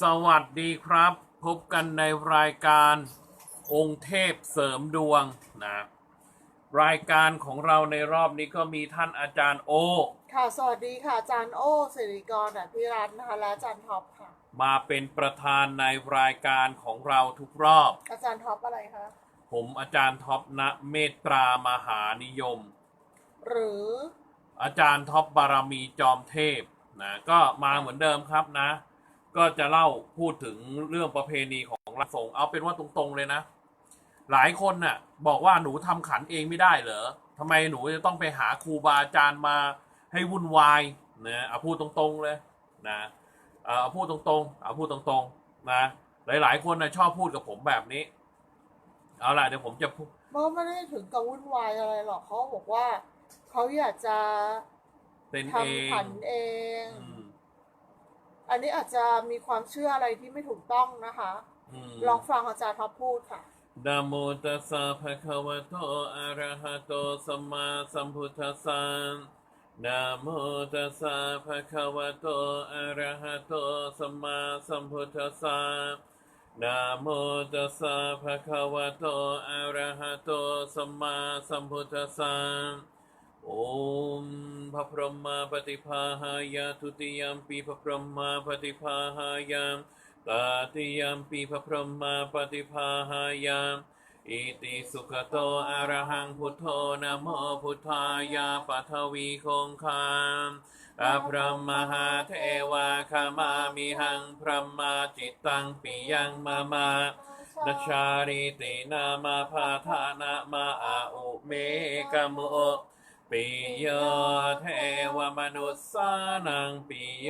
สวัสดีครับ พบกันในรายการองค์เทพเสริมดวงนะรายการของเราในรอบนี้ก็มีท่านอาจารย์โอ ค่ะ สวัสดีค่ะอาจารย์โอ้สิริกรอภิรัตน์นะคะและอาจารย์ท็อปค่ะ มาเป็นประธานในรายการของเราทุกรอบ อาจารย์ท็อปอะไรคะ ผมอาจารย์ท็อปณเมตตรามหานิยม หรืออาจารย์ท็อปบารมีจอมเทพนะก็มาเหมือนเดิมครับนะ ก็จะเล่าพูดถึงเรื่องประเพณีของรัฐสงฆ์เอาเป็นว่าตรงๆเลยนะ หลายคนน่ะ บอกว่าหนูทำขันเองไม่ได้เหรอทำไมหนูจะต้องไปหาครูบาอาจารย์มาให้วุ่นวายนะเอาพูดตรงๆเลยนะเอาเอาพูดตรงๆเอาพูดตรงๆนะหลายๆคนนะชอบพูดกับผมแบบนี้ เอาล่ะเดี๋ยวผมจะพูดเมื่อไม่ได้ถึงกับวุ่นวายอะไรหรอกเขาบอกว่าเขาอยากจะเป็นทำเองขันเอง อืมอันนี้อาจจะมีความเชื่ออะไรที่ไม่ถูกต้องนะคะอืมลองฟังอาจารย์ท็อปพูดค่ะนะโมตัสสะภะคะวะโตอะระหะโตสัมมาสัมพุทธัสสะนะโมตัสสะภะคะวะโตอะระหะโตสัมมาสัมพุทธัสสะนะโมตัสสะภะคะวะโตอะระหะโตสัมมาสัมพุทธัสสะ โอมพระพรหมปฏิภาหายะทุติยมปีพระพรหมปฏิภาหายะตาติยมปีพระพรหมาปฏิภาหายามอิติสุขโตอะระหังพุทโธนะโมพุทธายาปัทวีคงคามอะพระมหาเทวาคามามิหังพระมาจิตตังปิยังมามานัชาริตินามาพาธานามาอาอุเมกะโม ปิโยเทวมนุสสานังปิโย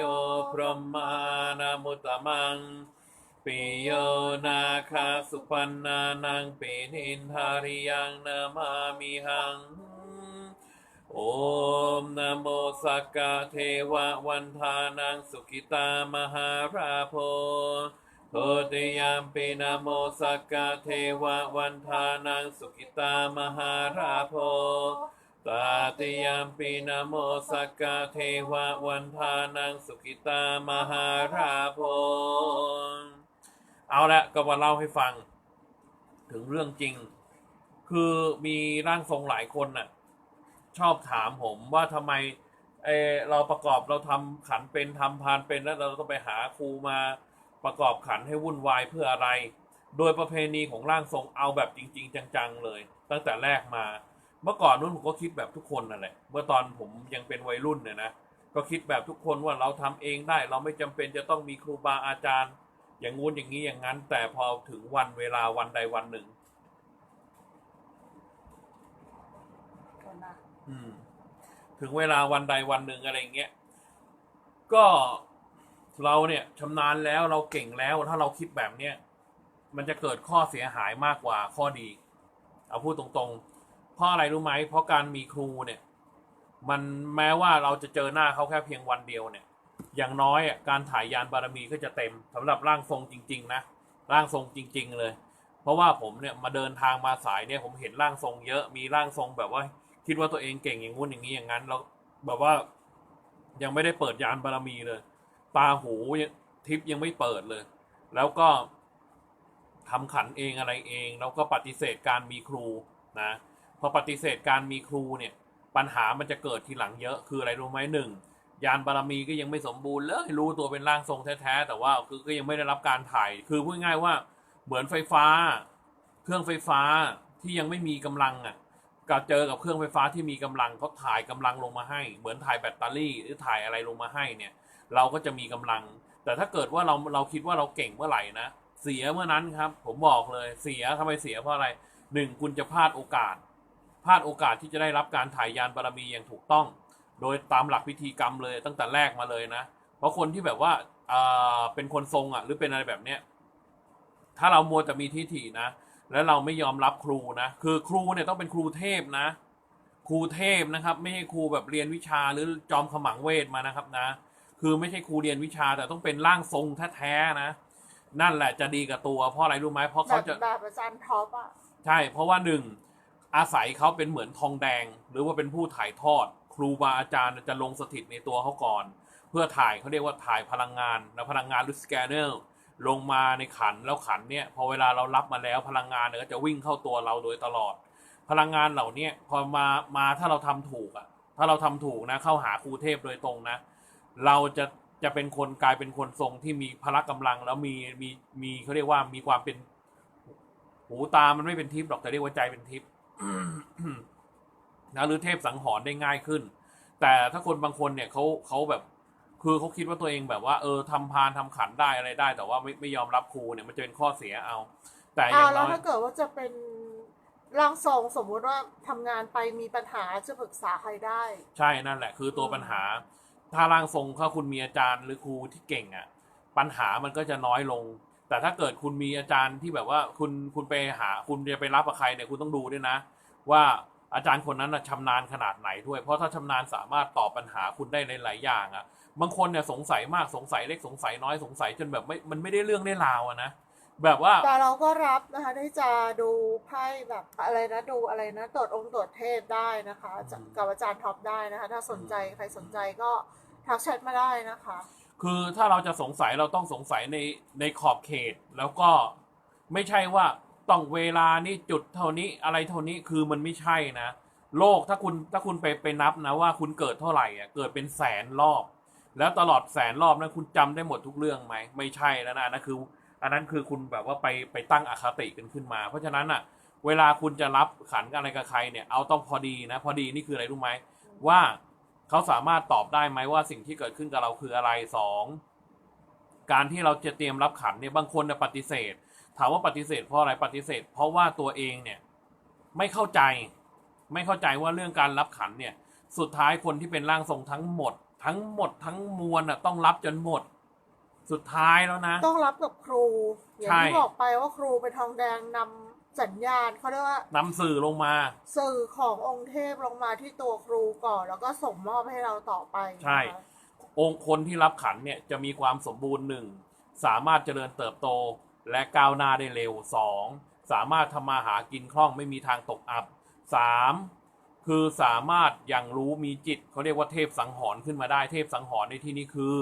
พรหมานามุตมังปิโยนาคาสุปันนานังปินินทาริยังนามามิหัง โอมนโมสักกะเทวะวันทานังสุกิตามหาราโพโทติยามปีนโมสักกะเทวะวันทานังสุกิตามหาราโพ ตาติยามปีนโมสักกะเทวะวันทานังสุกิตามหาราโพเอาละก็มาเล่าให้ฟัง ถึงเรื่องจริง คือมีร่างทรงหลายคนน่ะ ชอบถามผมว่าทำไมเออเราประกอบเราทำขันเป็นทำพานเป็นแล้วเราต้องไปหาครูมาประกอบขันให้วุ่นวายเพื่ออะไร โดยประเพณีของร่างทรงเอาแบบจริง ๆ จังๆเลย ตั้งแต่แรกมา เมื่อก่อนนู้นผมก็คิดแบบทุกคนนั่นแหละ เมื่อตอนผมยังเป็นวัยรุ่นเนี่ยนะ ก็คิดแบบทุกคนว่าเราทำเองได้ เราไม่จำเป็นจะต้องมีครูบาอาจารย์ อย่างงู้นอย่างนี้อย่างนั้น แต่พอถึงวันเวลาวันใดวันหนึ่งก่อนนะอืมถึงเวลาวันใดวันหนึ่งอะไรเงี้ย ก็เราเนี่ยชำนาญแล้วเราเก่งแล้วถ้าเราคิดแบบเนี้ยมันจะเกิดข้อเสียหายมากกว่าข้อดี เอาพูดตรงๆเพ ราะอะไรรู้ไหมเพราะการมีครูเนี่ย มันแม้ว่าเราจะเจอหน้าเขาแค่เพียงวันเดียวเนี่ย อย่างน้อยอะการถ่ายยานบารมีก็จะเต็มสำหรับร่างทรงจริง ๆ นะร่างทรงจริง ๆ เลย เพราะว่าผมเนี่ยมาเดินทางมาสายเนี่ยผมเห็นร่างทรงเยอะมีร่างทรงแบบว่า คิดว่าตัวเองเก่งอย่างงู้นอย่างนี้อย่างนั้นแล้วแบบว่ายังไม่ได้เปิดยานบารมีเลย ตาหูทิพย์ยังไม่เปิดเลย แล้วก็ทำขันเองอะไรเอง แล้วก็ปฏิเสธการมีครูนะ พอปฏิเสธการมีครูเนี่ยปัญหามันจะเกิดทีหลังเยอะคืออะไรรู้ไหมหนึ่งยานบารมีก็ยังไม่สมบูรณ์เลยรู้ตัวเป็นร่างทรงแท้ๆแต่ว่าคือก็ยังไม่ได้รับการถ่าย คือพูดง่ายว่าเหมือนไฟฟ้า เครื่องไฟฟ้าที่ยังไม่มีกำลังอะกับเจอกับเครื่องไฟฟ้าที่มีกำลังเขาถ่ายกำลังลงมาให้ เหมือนถ่ายแบตเตอรี่หรือถ่ายอะไรลงมาให้เนี่ย เราก็จะมีกำลัง แต่ถ้าเกิดว่าเราเราคิดว่าเราเก่งเมื่อไหร่นะเสียเมื่อนั้นครับ ผมบอกเลยเสียทำไมเสียเพราะอะไรหนึ่งคุณจะพลาดโอกาส พลาดโอกาสที่จะได้รับการถ่ายยานบารมีอย่างถูกต้อง โดยตามหลักพิธีกรรมเลยตั้งแต่แรกมาเลยนะ เพราะคนที่แบบว่าอ่าเป็นคนทรงอะหรือเป็นอะไรแบบเนี้ยถ้าเรามัวแต่มีทิฐินะ แล้วเราไม่ยอมรับครูนะ คือครูเนี่ยต้องเป็นครูเทพนะ ครูเทพนะครับ ไม่ใช่ครูแบบเรียนวิชาหรือจอมขมังเวทมานะครับนะ คือไม่ใช่ครูเรียนวิชาแต่ต้องเป็นร่างทรงแท้ๆนะ นั่นแหละจะดีกับตัวเพราะอะไรรู้ไหมเพราะแบเขาบจะแบบอาจารย์ท็อปอะใช่ เพราะว่าหนึ่ง อาศัยเขาเป็นเหมือนทองแดง หรือว่าเป็นผู้ถ่ายทอด ครูบาอาจารย์จะลงสถิตในตัวเขาก่อน เพื่อถ่ายเขาเรียกว่าถ่ายพลังงานนะพลังงานหรือสแกนเนอร์ลงมาในขันแล้วขันเนี่ยพอเวลาเรารับมาแล้วพลังงานเนี่ยก็จะวิ่งเข้าตัวเราโดยตลอด พลังงานเหล่านี้พอมามาถ้าเราทำถูกอะถ้าเราทำถูกนะเข้าหาครูเทพโดยตรงนะ เราจะจะเป็นคนกลายเป็นคนทรงที่มีพละกำลังแล้วมีมีมีเขาเรียกว่ามีความเป็นหูตามันไม่เป็นทิพย์หรอกแต่เรียกว่าใจเป็นทิพย์ นะหรือเทพสังหรณ์ได้ง่ายขึ้น แต่ถ้าคนบางคนเนี่ยเขาเขาแบบคือเขาคิดว่าตัวเองแบบว่าเออทำพานทำขันได้อะไรได้ แต่ว่าไม่ไม่ยอมรับครูเนี่ยมันจะเป็นข้อเสียเอา แต่ออ้าย่าวงแล้น้วอยถ้าเกิดว่าจะเป็นร่างทรงสมมุติว่าทำงานไปมีปัญหาจะปรึกษาใครได้ ใช่นั่นแหละ คือตัวปัญหา ถ้าร่างทรงถ้าคุณมีอาจารย์หรือครูที่เก่งอะ ปัญหามันก็จะน้อยลง แต่ถ้าเกิดคุณมีอาจารย์ที่แบบว่าคุณคุณไปหาคุณจะไปรับกับใครเนี่ยคุณต้องดูด้วยนะ ว่าอาจารย์คนนั้นนะชำนาญขนาดไหนด้วย เพราะถ้าชำนาญสามารถตอบปัญหาคุณได้หลายๆอย่างอะบางคนเนี่ยสงสัยมากสงสัยเล็กสงสัยน้อยสงสัยจนแบบไม่มันไม่ได้เรื่องได้ราวอะนะแบบว่าแต่เราก็รับนะคะที่จะดูไพ่แบบอะไรนะดูอะไรนะตรวจองค์ตรวจเทพได้นะคะกับอาจารย์ท็อปได้นะคะ ถ้าสนใจใครสนใจก็ทักแชทมาได้นะคะ คือถ้าเราจะสงสัยเราต้องสงสัยในในขอบเขต แล้วก็ไม่ใช่ว่าต้องเวลานี่จุดเท่านี้อะไรเท่านี้คือมันไม่ใช่นะ โลกถ้าคุณถ้าคุณไปไปนับนะว่าคุณเกิดเท่าไหร่อะเกิดเป็นแสนรอบ แล้วตลอดแสนรอบนั้นคุณจำได้หมดทุกเรื่องไหมไม่ใช่แล้วนะนนั่นคือ อันนั้นคือคุณแบบว่าไปไปตั้งอคติกันขึ้นมา เพราะฉะนั้นอะ เวลาคุณจะรับขันอะไรกับใครเนี่ยเอาต้องพอดีนะ พอดีนี่คืออะไรรู้ไหมว่า เขาสามารถตอบได้ไหมว่าสิ่งที่เกิดขึ้นกับเราคืออะไรสองการที่เราจะเตรียมรับขันเนี่ยบางคนเนี่ยปฏิเสธ ถามว่าปฏิเสธเพราะอะไรปฏิเสธ เพราะว่าตัวเองเนี่ยไม่เข้าใจ ไม่เข้าใจว่าเรื่องการรับขันเนี่ย สุดท้ายคนที่เป็นร่างทรงทั้งหมด ทั้งหมดทั้งมวลอะต้องรับจนหมด สุดท้ายแล้วนะ ต้องรับกับครูอย่างใช่ที่บอกไปว่าครูเป็นทองแดงนำ สัญญาณเขาเรียกว่านำสื่อลงมา สื่อขององค์เทพลงมาที่ตัวครูก่อน แล้วก็ส่งมอบให้เราต่อไปนะคะใช่องค์คนที่รับขันเนี่ยจะมีความสมบูรณ์หนึ่งสามารถเจริญเติบโตและก้าวหน้าได้เร็วสองสามารถทำมาหากินคล่องไม่มีทางตกอับสามคือสามารถอย่างรู้มีจิตเขาเรียกว่าเทพสังหรณ์ขึ้นมาได้เทพสังหรณ์ในที่นี้คือ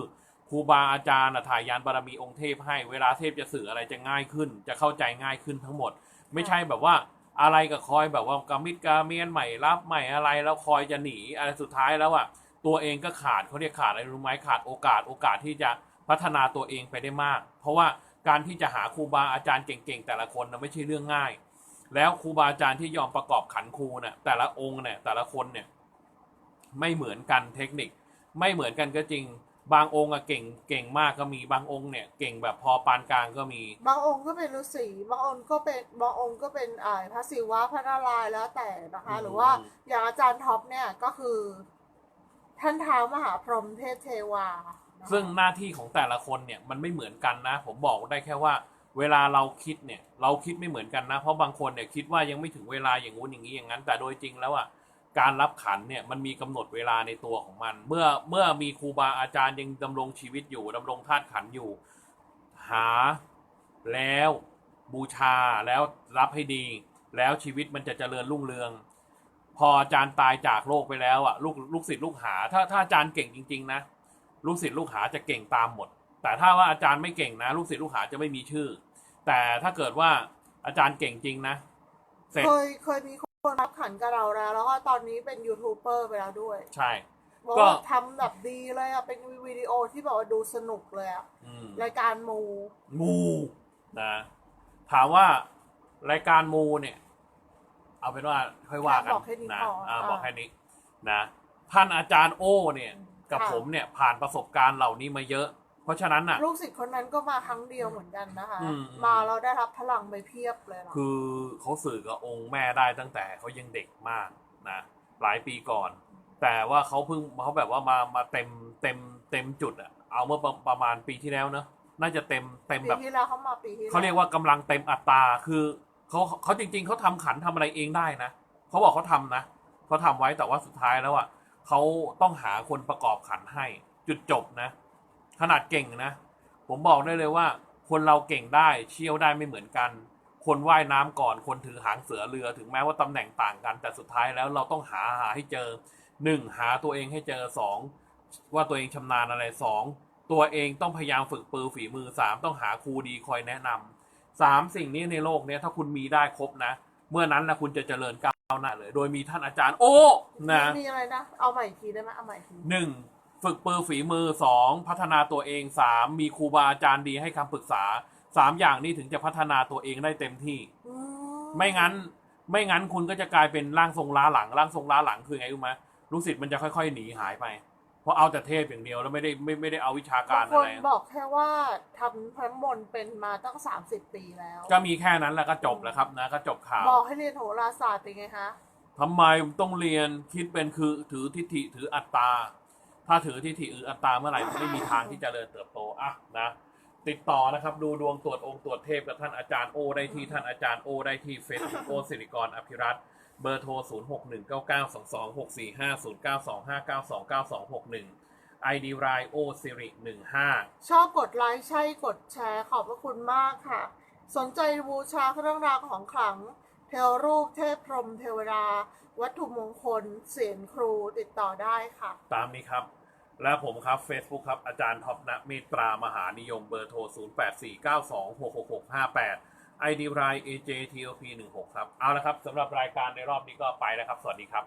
ครูบาอาจารย์น่ะถ่ายยานบารมีองค์เทพให้เวลาเทพจะสื่ออะไรจะง่ายขึ้น จะเข้าใจง่ายขึ้นทั้งหมด ไม่ใช่แบบว่าอะไรก็คอยแบบว่ากามิดกาเมียนใหม่รับใหม่อะไรแล้วคอยจะหนีอะไรสุดท้ายแล้วอะตัวเองก็ขาดเขาเรียกขาดอะไรรู้ไหมขาดโอกาสโอกาสที่จะพัฒนาตัวเองไปได้มาก เพราะว่าการที่จะหาครูบาอาจารย์เก่งๆ แต่ละคนนะไม่ใช่เรื่องง่าย แล้วครูบาอาจารย์ที่ยอมประกอบขันครูเนี่ยแต่ละองค์เนี่ยแต่ละคนเนี่ยไม่เหมือนกันเทคนิค ไม่เหมือนกันก็จริง บางองค์อะเก่งเก่งมากก็มีบางองค์เนี่ยเก่งแบบพอปานกลางก็มี บางองค์ก็เป็นฤาษีบางองค์ก็เป็นบางองค์ก็เป็นอ่าพระศิวะพระนารายณ์แล้วแต่นะคะอืมหรือว่าอย่างอาจารย์ท็อปเนี่ยก็คือ ท่านเท้ามหาพรหมเทพเทวานะคะซึ่งหน้าที่ของแต่ละคนเนี่ยมันไม่เหมือนกันนะ ผมบอกได้แค่ว่า เวลาเราคิดเนี่ย เราคิดไม่เหมือนกันนะ เพราะบางคนเนี่ยคิดว่ายังไม่ถึงเวลาอย่างงู้นอย่างนี้อย่างนั้น แต่โดยจริงแล้วอะ การรับขันเนี่ยมันมีกำหนดเวลาในตัวของมัน เมื่อเมื่อมีครูบาอาจารย์ยังดำรงชีวิตอยู่ดำรงธาตุขันอยู่ หาแล้วบูชาแล้วรับให้ดี แล้วชีวิตมันจะเจริญรุ่งเรือง พออาจารย์ตายจากโลกไปแล้วอะลูกลูกศิษย์ลูกหา ถ้าถ้าอาจารย์เก่งจริง ๆ นะลูกศิษย์ลูกหาจะเก่งตามหมด แต่ถ้าว่าอาจารย์ไม่เก่งนะ ลูกศิษย์ลูกหาจะไม่มีชื่อ แต่ถ้าเกิดว่าอาจารย์เก่งจริงนะเคยเคยมี คนรับขันกับเราแล้ว แล้วก็ตอนนี้เป็นยูทูบเบอร์ไปแล้วด้วยใช่ บอกก็ ว่าทำแบบดีเลยอะ เป็นวิดีโอที่แบบว่าดูสนุกเลยอะ อืม รายการมูมูนะถามว่ารายการมูเนี่ย เอาเป็นว่าค่อยว่ากันบอกแค่นี้นะพออ่าอ่าบอกแค่นี้นะท่านอาจารย์โอ้เนี่ย กับค่ะผมเนี่ยผ่านประสบการณ์เหล่านี้มาเยอะ เพราะฉะนั้นน่ะ ลูกศิษย์คนนั้นก็มาครั้งเดียวเหมือนกันนะคะ อืม มาเราได้รับพลังไปเพียบเลยนะคือเขาสื่อกับองค์แม่ได้ตั้งแต่เขายังเด็กมากนะหลายปีก่อน แต่ว่าเขาเพิ่งเขาแบบว่ามามาเต็มเต็มเต็มจุดอะเอาเมื่อประประมาณปีที่แล้วเนอะน่าจะเต็มเต็มปีแบบ ที่แล้วเขามาปีที่แล้วเขาเรียกว่ากำลังเต็มอัตราคือเขาเขาจริง ๆเขาทำขันทำอะไรเองได้นะเขาบอกเขาทำนะเขาทำไว้แต่ว่าสุดท้ายแล้วอะเขาต้องหาคนประกอบขันให้ จุดจบนะ ขนาดเก่งนะ ผมบอกได้เลยว่า คนเราเก่งได้เชี่ยวได้ไม่เหมือนกัน คนว่ายน้ำก่อน คนถือหางเสือเรือถึงแม้ว่าตำแหน่งต่างกัน แต่สุดท้ายแล้วเราต้องหาหาให้เจอหนึ่งหาตัวเองให้เจอสองว่าตัวเองชำนาญอะไรสองตัวเองต้องพยายามฝึกปือฝีมือสามต้องหาครูดีคอยแนะนำสามสิ่งนี้ในโลกเนี้ยถ้าคุณมีได้ครบนะ เมื่อนั้นนะคุณจะเจริญก้าวหน้าเลย โดยมีท่านอาจารย์ โอ้นะมีอะไรนะ เอาใหม่อีกทีได้ไหมเอาใหม่อีกทีหนึ่ง ฝึกปือฝีมือสองพัฒนาตัวเองสามมีครูบาอาจารย์ดีให้คำปรึกษาสามอย่างนี้ถึงจะพัฒนาตัวเองได้เต็มที่ อืไม่งั้น ไม่งั้นคุณก็จะกลายเป็นร่างทรงล้าหลังร่างทรงล้าหลังคือไงรู้ไหมลูกศิษย์มันจะค่อยๆหนีหายไป เพราะเอาแต่เทพอย่างเดียวแล้วไม่ได้ไม่ไม่ได้เอาวิชาการบางอะคนไร บอกแค่ว่าทำพระมนต์เป็นมาตั้งสามสิบปีแล้ว ก็มีแค่นั้นแหละก็จบแล้วครับนะก็จบข่าว บอกให้เรียนโหราศาสตร์เป็นไงคะ ทำไมต้องเรียนคิดเป็นคือถือทิฏฐิถืออัตตา ถ้าถือทิฏฐิถืออัตตาเมื่อไหร่ไม่มีทางที่จะเจริญเติบโตอะนะติดต่อนะครับ ดูดวงตรวจองค์ตรวจเทพกับท่านอาจารย์โอได้ที่ท่านอาจารย์โอได้ที่เฟซบุ๊กโอสิริกรอภิรัตน์เบอร์โทร 0 6 1 9 9 2 2 6 4 5 0 9 2 5 9 2 9 2 6 1 ID รายโอสิริ15 ชอบกดไลค์ใช่กดแชร์ขอบพระคุณมากค่ะ สนใจบูชาเครื่องรางของขลัง เทวรูปเทพพรหมเทวดา วัตถุมงคล เสียงครูติดต่อได้ค่ะ ตามนี้ครับ และผมครับ Facebook ครับ อาจารย์ท็อปนะเมตรามหานิยมเบอร์โทร 0849266658 ID ราย AJTOP16 ครับ เอาละครับสำหรับรายการในรอบนี้ก็ไปแล้วครับ สวัสดีครับ